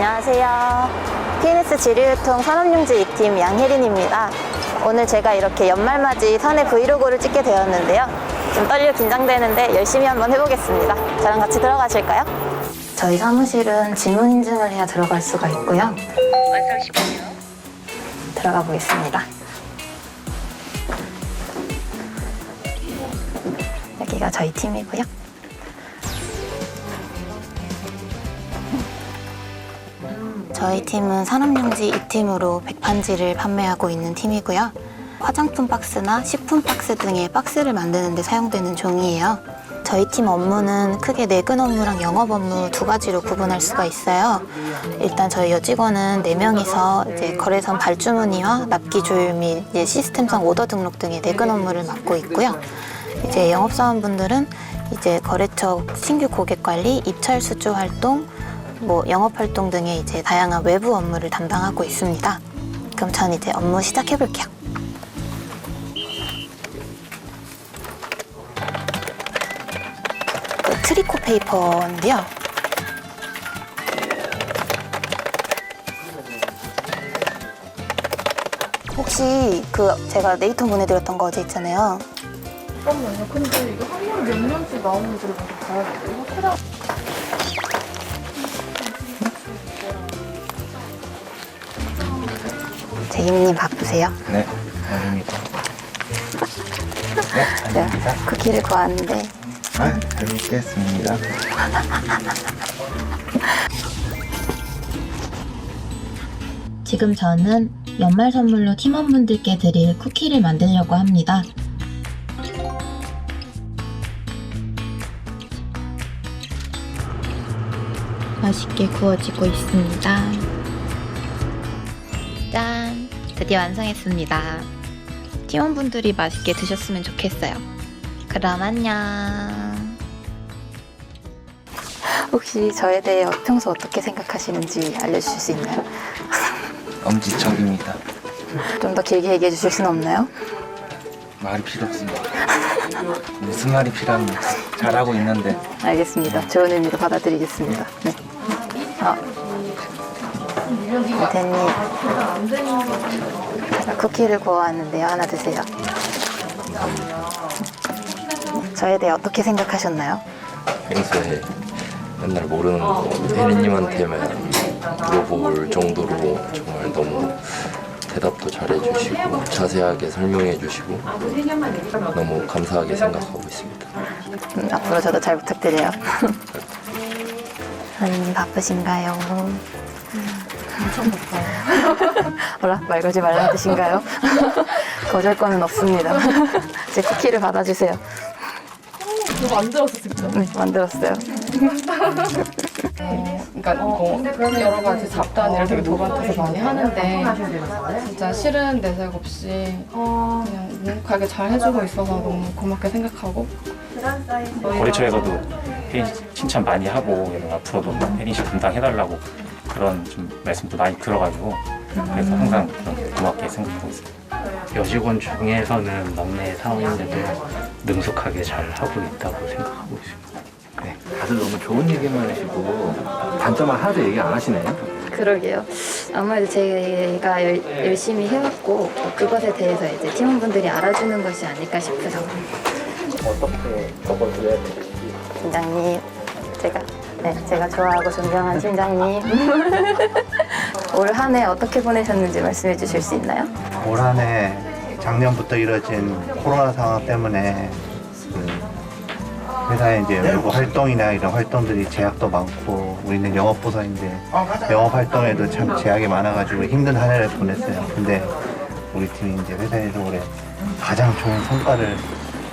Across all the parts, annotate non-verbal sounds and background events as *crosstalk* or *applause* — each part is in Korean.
안녕하세요. PNS 지류유통 산업용지 2팀 양혜린입니다. 오늘 제가 이렇게 연말맞이 사내 브이로그를 찍게 되었는데요. 좀 떨려 긴장되는데 열심히 한번 해보겠습니다. 저랑 같이 들어가실까요? 저희 사무실은 지문 인증을 해야 들어갈 수가 있고요. 들어가 보겠습니다. 여기가 저희 팀이고요. 저희 팀은 산업용지 2팀으로 백판지를 판매하고 있는 팀이고요. 화장품 박스나 식품 박스 등의 박스를 만드는 데 사용되는 종이에요. 저희 팀 업무는 크게 내근 업무랑 영업 업무 두 가지로 구분할 수가 있어요. 일단 저희 여직원은 4명이서 이제 거래선 발주문의와 납기 조율 및 이제 시스템상 오더 등록 등의 내근 업무를 맡고 있고요. 이제 영업사원분들은 이제 거래처 신규 고객 관리, 입찰 수주 활동, 뭐 영업 활동 등의 이제 다양한 외부 업무를 담당하고 있습니다. 그럼 전 이제 업무 시작해 볼게요. 그 트리코 페이퍼인데요. 혹시 그 제가 네이터 보내드렸던 거 어제 있잖아요. 잠깐만요. 근데 이거 한 번에 몇 년씩 나오는지를 먼저 봐야겠어요. 이거. 제이님 바쁘세요? 네, 아닙니다. 네, *laughs* 제가 아닙니다. 쿠키를 구하는데 아, 잘 먹겠습니다. *laughs* 지금 저는 연말 선물로 팀원분들께 드릴 쿠키를 만들려고 합니다. 맛있게 구워지고 있습니다. 짠! 드디어 완성했습니다. 팀원분들이 맛있게 드셨으면 좋겠어요. 그럼 안녕. 혹시 저에 대해 평소 어떻게 생각하시는지 알려주실 수 있나요? 엄지척입니다. 좀 더 길게 얘기해 주실 수는 없나요? 말이 필요 없습니다. 무슨 말이 필요합니까? 잘하고 있는데 알겠습니다. 좋은 의미로 받아들이겠습니다. 네. 아. 대님. 제가 쿠키를 구워왔는데요. 하나 드세요. 저에 대해 어떻게 생각하셨나요? 평소에 맨날 모르는 거 혜리님한테만 물어볼 정도로 정말 너무 대답도 잘해주시고 자세하게 설명해주시고 너무 감사하게 생각하고 있습니다. 음, 앞으로 저도 잘 부탁드려요. 선생님 *laughs* 바쁘신가요? 엄청 바빠요. *laughs* 어라? 말 걸지 말라는 뜻인가요? *laughs* 거절권은 없습니다. *laughs* 제 쿠키를 받아주세요. 이거 만들었어, 진짜. 네, 만들었어요. 그러니까 뭐 여러 가지 일을 되게 도맡아서 많이 하는데 진짜 싫은 내색 없이 그냥 묵묵하게 잘 해주고 있어서 너무 고맙게 생각하고 거래처에서도 혜린 씨 칭찬 많이 하고 이런 앞으로도 혜린 씨 분당해달라고 그런 좀 말씀도 많이 들어가지고 그래서 항상 그런 고맙게 생각하고 있습니다. 여직원 중에서는 막내 사원인데도 능숙하게 잘 하고 있다고 생각하고 있습니다. 네, 다들 너무 좋은 얘기만 하시고 단점은 하나도 얘기 안 하시네요. 그러게요. 아무래도 제가 열, 열심히 해왔고 또 그것에 대해서 이제 팀원분들이 알아주는 것이 아닐까 싶어서. 어떻게 적어줘야 될지 팀장님, 제가 네, 제가 좋아하고 존경한 팀장님. *laughs* 올 한 해 어떻게 보내셨는지 말씀해 주실 수 있나요? 올 한해 작년부터 이뤄진 코로나 상황 때문에 그 회사의 이제 외부 활동이나 이런 활동들이 제약도 많고 우리는 영업 부서인데 영업 활동에도 참 제약이 많아가지고 힘든 한 해를 보냈어요. 근데 우리 팀이 이제 회사에서 올해 가장 좋은 성과를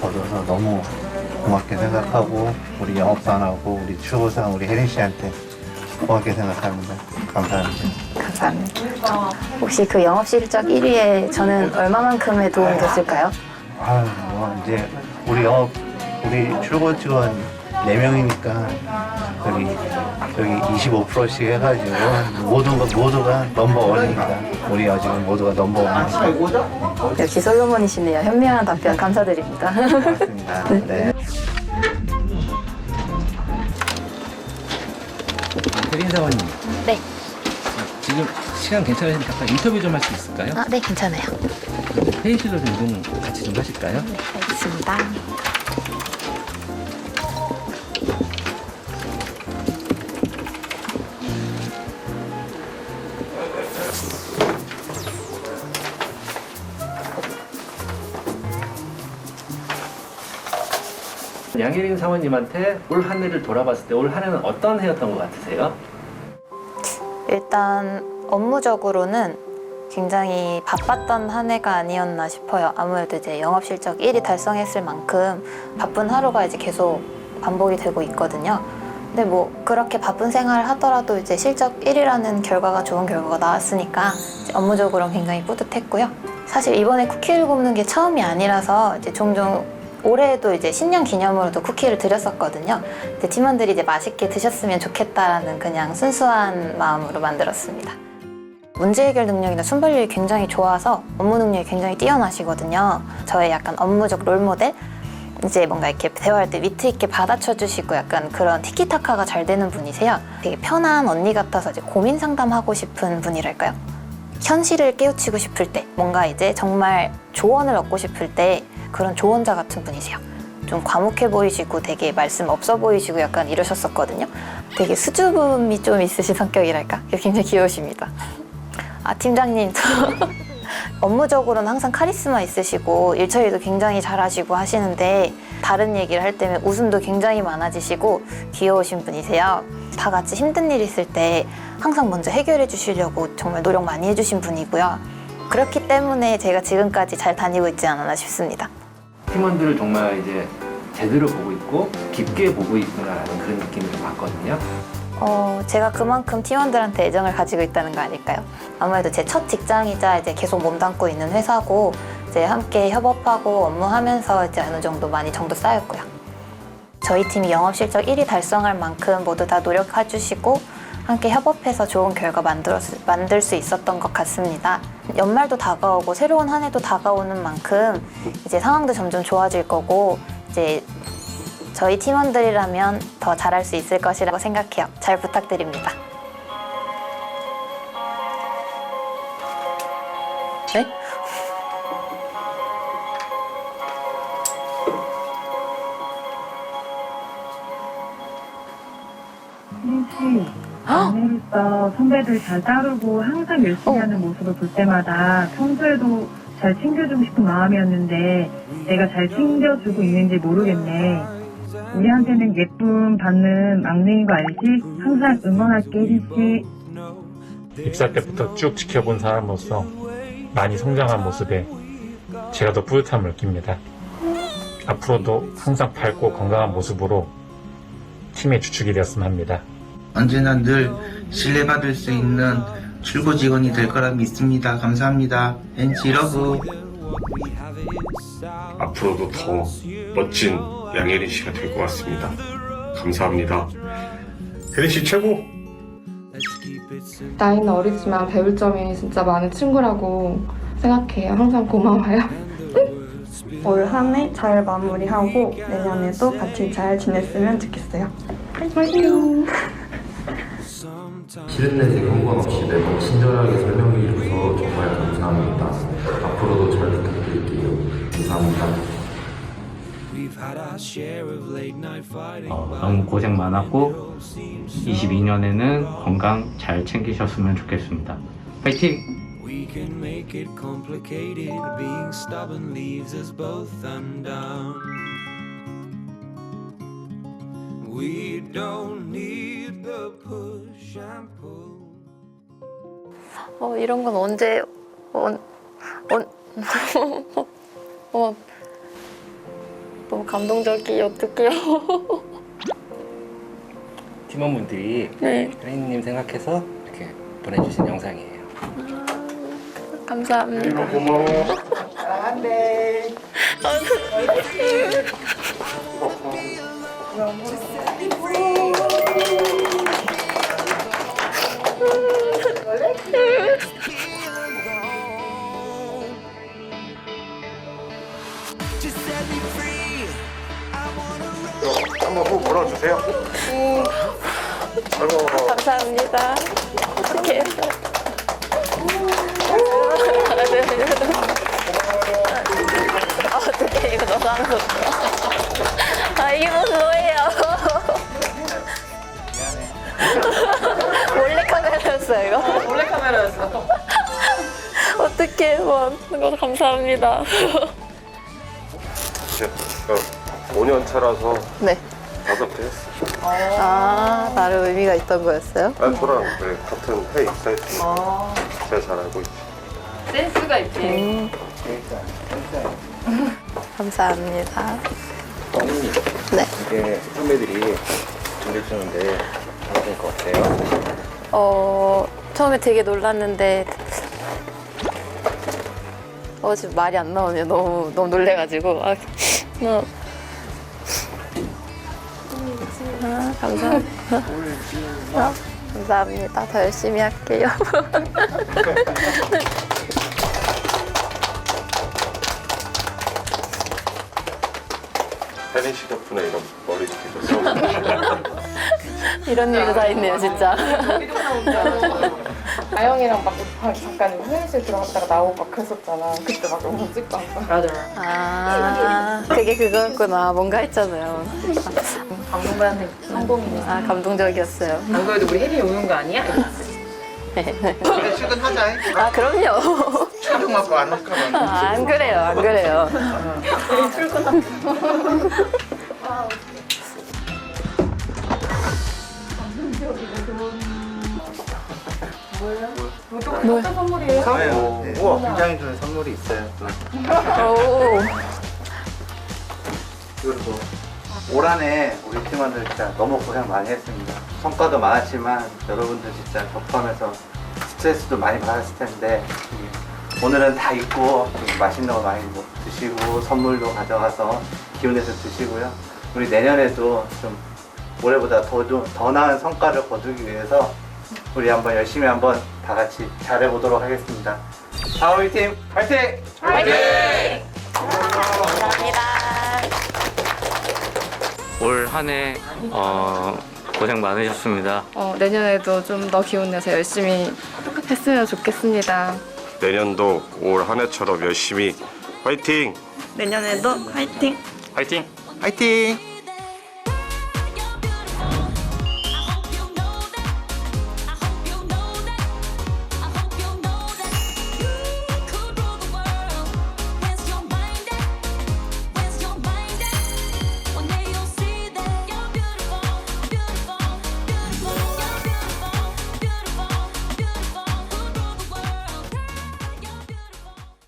거둬서 너무 고맙게 생각하고 우리 영업사원하고 우리 추구상 우리 혜린 씨한테 고맙게 생각합니다. 감사합니다. 감사합니다. 혹시 그 영업 실적 1위에 저는 얼마만큼의 도움이 됐을까요? 아유, 뭐 이제 우리 영업 우리 출고 직원 4명이니까 여기 여기 25%씩 해가지고 모두가 모두가 넘버 원이니까 우리 여직원 모두가 넘버 원이니까 역시 솔로몬이시네요. 현명한 답변 감사드립니다. 고맙습니다. 네. 혜린 사원님, 네. 지금 시간 괜찮으시면 잠깐 인터뷰 좀 할 수 있을까요? 아, 네, 괜찮아요. 회의실로 좀 이동 같이 좀 하실까요? 알겠습니다. 양예린 사모님한테 올 한 해를 돌아봤을 때 올 한 해는 어떤 해였던 것 같으세요? 일단 업무적으로는 굉장히 바빴던 한 해가 아니었나 싶어요. 아무래도 이제 영업 실적 1위 달성했을 만큼 바쁜 하루가 이제 계속 반복이 되고 있거든요. 근데 뭐 그렇게 바쁜 생활을 하더라도 이제 실적 1위라는 결과가 좋은 결과가 나왔으니까 업무적으로는 굉장히 뿌듯했고요. 사실 이번에 쿠키를 굽는 게 처음이 아니라서 이제 종종 올해에도 이제 신년 기념으로도 쿠키를 드렸었거든요. 근데 팀원들이 이제 맛있게 드셨으면 좋겠다라는 그냥 순수한 마음으로 만들었습니다. 문제 해결 능력이나 순발력이 굉장히 좋아서 업무 능력이 굉장히 뛰어나시거든요. 저의 약간 업무적 롤모델? 이제 뭔가 이렇게 대화할 때 위트 있게 받아쳐 주시고 약간 그런 티키타카가 잘 되는 분이세요. 되게 편한 언니 같아서 이제 고민 상담하고 싶은 분이랄까요? 현실을 깨우치고 싶을 때, 뭔가 이제 정말 조언을 얻고 싶을 때 그런 조언자 같은 분이세요. 좀 과묵해 보이시고 되게 말씀 없어 보이시고 약간 이러셨었거든요. 되게 수줍음이 좀 있으신 성격이랄까? 굉장히 귀여우십니다. 아, 팀장님도 *laughs* 업무적으로는 항상 카리스마 있으시고 일 처리도 굉장히 잘하시고 하시는데 다른 얘기를 할 때면 웃음도 굉장히 많아지시고 귀여우신 분이세요. 다 같이 힘든 일 있을 때 항상 먼저 해결해 주시려고 정말 노력 많이 해주신 분이고요. 그렇기 때문에 제가 지금까지 잘 다니고 있지 않았나 싶습니다. 팀원들을 정말 이제 제대로 보고 있고 깊게 보고 있구나라는 그런 느낌을 좀 받거든요. 어, 제가 그만큼 팀원들한테 애정을 가지고 있다는 거 아닐까요? 아무래도 제 첫 직장이자 이제 계속 몸담고 있는 회사고 이제 함께 협업하고 업무하면서 이제 어느 정도 많이 정도 쌓였고요. 저희 팀이 영업 실적 1위 달성할 만큼 모두 다 노력해 주시고 함께 협업해서 좋은 결과 만들었, 만들 수 있었던 것 같습니다. 연말도 다가오고 새로운 한 해도 다가오는 만큼 이제 상황도 점점 좋아질 거고 이제 저희 팀원들이라면 더 잘할 수 있을 것이라고 생각해요. 잘 부탁드립니다. 오늘부터 선배들 잘 따르고 항상 열심히 어. 하는 모습을 볼 때마다 평소에도 잘 챙겨주고 싶은 마음이었는데 내가 잘 챙겨주고 있는지 모르겠네. 우리한테는 예쁨 받는 막내인 거 알지? 항상 응원할게, 혜진씨. 입사 때부터 쭉 지켜본 사람으로서 많이 성장한 모습에 제가 더 뿌듯함을 느낍니다. 앞으로도 항상 밝고 건강한 모습으로 팀의 주축이 되었으면 합니다. 언제나 늘 신뢰받을 수 있는 출고 직원이 될 거라 믿습니다. 감사합니다. NC 러브. 앞으로도 더 멋진 양예린 씨가 될 것 같습니다. 감사합니다. 혜린 씨 최고! 나이는 어리지만 배울 점이 진짜 많은 친구라고 생각해요. 항상 고마워요. *laughs* 올 한 해 잘 마무리하고 내년에도 같이 잘 지냈으면 좋겠어요. 화이팅! *laughs* 싫은 내색 홍보 없이 매번 친절하게 설명해주셔서 정말 감사합니다. 앞으로도 잘 부탁드릴게요. 감사합니다. 어, 너무 고생 많았고 22년에는 건강 잘 챙기셨으면 좋겠습니다. 파이팅! We can make it complicated. Being stubborn leaves us both undone. We don't need the push. 어, 이런 건 언제, 언, 언, *laughs* 어, 너무 감동적이에요. 어떡해요. *laughs* 팀원분들이 네, 혜린님 생각해서 이렇게 보내주신 영상이에요. 감사합니다. 고마워. Just set me free. 한번 후 물어주세요. 아이고, 감사합니다. 어떻게 했어? 아, 어떻게 이거 너무 하는 거. 아, 이게 무슨 뭐예요? 몰래 카메라였어요, 이거. 몰래 카메라였어. 어떻게, 뭐, 감사합니다. 5년 차라서 네. 다섯 배 했어. 아, 나름 의미가 있던 거였어요? 아, 저랑 네, 같은 해 입사했으니까 아, 제가 잘 알고 있지. 센스가 있지. 음. 감사합니다. 네. 이게 선배들이 준비해주는데 받아보니까 어때요? 어, 처음에 되게 놀랐는데, 어, 지금 말이 안 나오네요. 너무, 너무 놀래가지고. 아, 너. 아, 감사합니다. 아, 감사합니다. 더 열심히 할게요. *laughs* 혜린 씨 덕분에 이런 머리띠도 써보고 이런 일도 다 있네요, 진짜. 아영이랑 막 잠깐 회의실 들어갔다가 나오고 막 그랬었잖아. 그때 막 너무 찍고 왔어. 맞아. 아, 그게 그거였구나. 뭔가 했잖아요. 감동받는 성공이네. 아, 감동적이었어요. 안 그래도 우리 혜리 오는 거 아니야? 우리 출근하자. 아, 그럼요. 촬영 하고 안 할까 봐. 아, 안 그래요, 안 그래요. *laughs* 어떤 선물이에요? 네, 우와. 굉장히 좋은 선물이 있어요. 또. 오. 그리고 올 한해 우리 팀원들 진짜 너무 고생 많이 했습니다. 성과도 많았지만 여러분들 진짜 접하면서 스트레스도 많이 받았을 텐데 오늘은 다 잊고 좀 맛있는 거 많이 뭐 드시고 선물도 가져가서 기운내서 드시고요. 우리 내년에도 좀 올해보다 더, 좀- 더 나은 성과를 거두기 위해서 우리 한번 열심히 한번 다 같이 잘해보도록 하겠습니다. 다우이 팀 파이팅! 감사합니다. 올 한해 어, 고생 많으셨습니다. 어, 내년에도 좀 더 기운 내서 열심히 했으면 좋겠습니다. 내년도 올 한 해처럼 열심히 화이팅! 내년에도 화이팅! 화이팅! 화이팅!